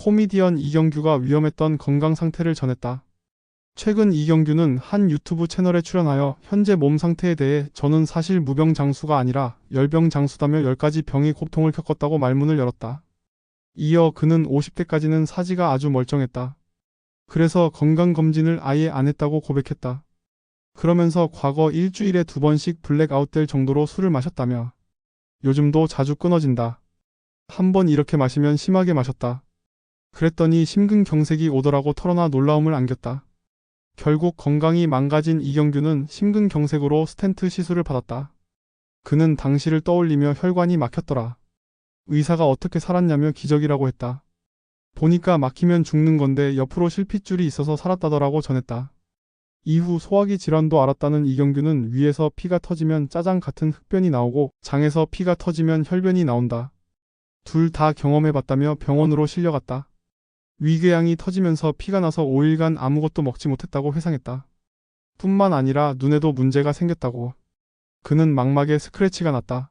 코미디언 이경규가 위험했던 건강 상태를 전했다. 최근 이경규는 한 유튜브 채널에 출연하여 현재 몸 상태에 대해 저는 사실 무병장수가 아니라 열병장수다며 10가지 병이 고통을 겪었다고 말문을 열었다. 이어 그는 50대까지는 사지가 아주 멀쩡했다. 그래서 건강검진을 아예 안 했다고 고백했다. 그러면서 과거 일주일에 두 번씩 블랙아웃 될 정도로 술을 마셨다며 요즘도 자주 끊어진다. 한 번 이렇게 마시면 심하게 마셨다. 그랬더니 심근경색이 오더라고 털어놔 놀라움을 안겼다. 결국 건강이 망가진 이경규는 심근경색으로 스텐트 시술을 받았다. 그는 당시를 떠올리며 혈관이 막혔더라. 의사가 어떻게 살았냐며 기적이라고 했다. 보니까 막히면 죽는 건데 옆으로 실핏줄이 있어서 살았다더라고 전했다. 이후 소화기 질환도 알았다는 이경규는 위에서 피가 터지면 짜장 같은 흑변이 나오고 장에서 피가 터지면 혈변이 나온다. 둘 다 경험해봤다며 병원으로 실려갔다. 위궤양이 터지면서 피가 나서 5일간 아무것도 먹지 못했다고 회상했다. 뿐만 아니라 눈에도 문제가 생겼다고. 그는 망막에 스크래치가 났다.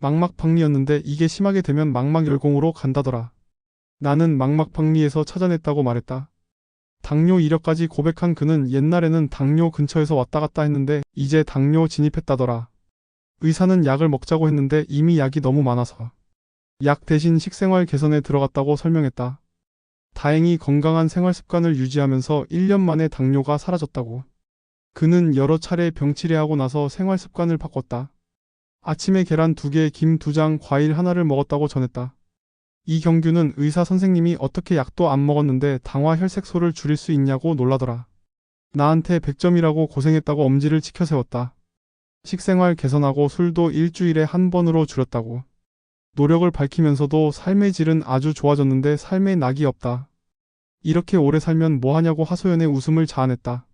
망막 박리였는데 이게 심하게 되면 망막 열공으로 간다더라. 나는 망막 박리에서 찾아냈다고 말했다. 당뇨 이력까지 고백한 그는 옛날에는 당뇨 근처에서 왔다 갔다 했는데 이제 당뇨 진입했다더라. 의사는 약을 먹자고 했는데 이미 약이 너무 많아서 약 대신 식생활 개선에 들어갔다고 설명했다. 다행히 건강한 생활 습관을 유지하면서 1년 만에 당뇨가 사라졌다고. 그는 여러 차례 병치레하고 나서 생활 습관을 바꿨다. 아침에 계란 2개, 김 2장, 과일 하나를 먹었다고 전했다. 이경규는 의사 선생님이 어떻게 약도 안 먹었는데 당화 혈색소를 줄일 수 있냐고 놀라더라. 나한테 100점이라고 고생했다고 엄지를 치켜 세웠다. 식생활 개선하고 술도 일주일에 한 번으로 줄였다고. 노력을 밝히면서도 삶의 질은 아주 좋아졌는데 삶에 낙이 없다. 이렇게 오래 살면 뭐하냐고 하소연의 웃음을 자아냈다.